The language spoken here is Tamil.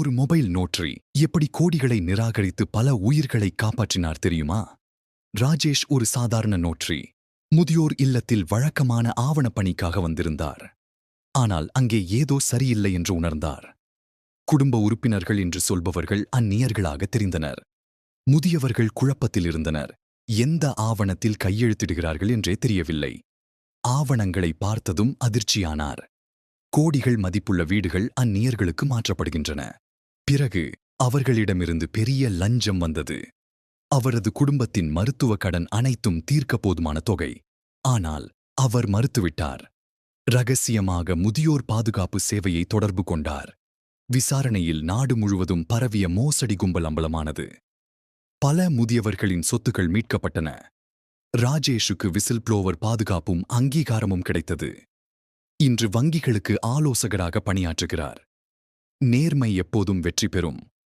ஒரு மொபைல் நோட்ரி எப்படி கோடிகளை நிராகரித்து பல உயிர்களை காப்பாற்றினார் தெரியுமா? ராஜேஷ் ஒரு சாதாரண நோட்ரி முதியோர் இல்லத்தில் வழக்கமான ஆவணப் பணிக்காக வந்திருந்தார். ஆனால் அங்கே ஏதோ சரியில்லை என்று உணர்ந்தார். குடும்ப உறுப்பினர்கள் என்று சொல்பவர்கள் அந்நியர்களாக தெரிந்தனர். முதியவர்கள் குழப்பத்தில் இருந்தனர். எந்த ஆவணத்தில் கையெழுத்திடுகிறார்கள் என்றே தெரியவில்லை. ஆவணங்களை பார்த்ததும் அதிர்ச்சியானார். கோடிகள் மதிப்புள்ள வீடுகள் அந்நியர்களுக்கு மாற்றப்படுகின்றன. பிறகு அவர்களிடமிருந்து பெரிய லஞ்சம் வந்தது. அவரது குடும்பத்தின் மருத்துவ கடன் அனைத்தும் தீர்க்க போதுமான தொகை. ஆனால் அவர் மறுத்துவிட்டார். ரகசியமாக முதியோர் பாதுகாப்பு சேவையை தொடர்பு கொண்டார். விசாரணையில் நாடு முழுவதும் பரவிய மோசடி கும்பல் அம்பலமானது. பல முதியவர்களின் சொத்துக்கள் மீட்கப்பட்டன. ராஜேஷுக்கு விசில் புளோவர் பாதுகாப்பும் அங்கீகாரமும் கிடைத்தது. இன்று வங்கிகளுக்கு ஆலோசகராக பணியாற்றுகிறார். நேர்மை எப்போதும் வெற்றி பெறும்.